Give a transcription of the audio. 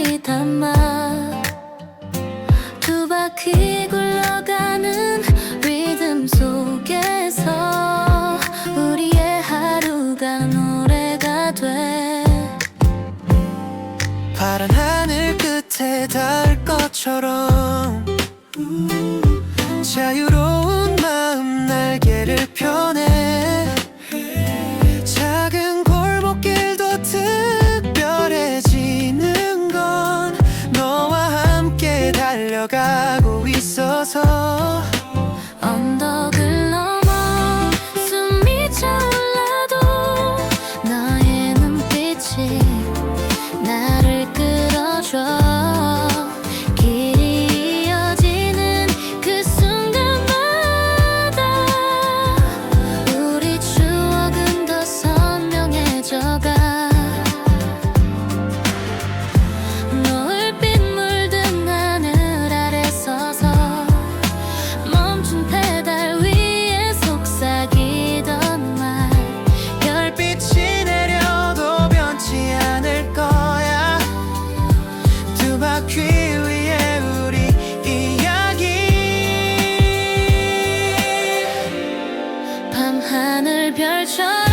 웃음소리 담아 두 바퀴 굴러가는 리듬 속에서 우리의 하루가 노래가 돼. 파란 하늘 끝에 닿을 것처럼 자유로운 마음 날개를 펴네 하늘 별처럼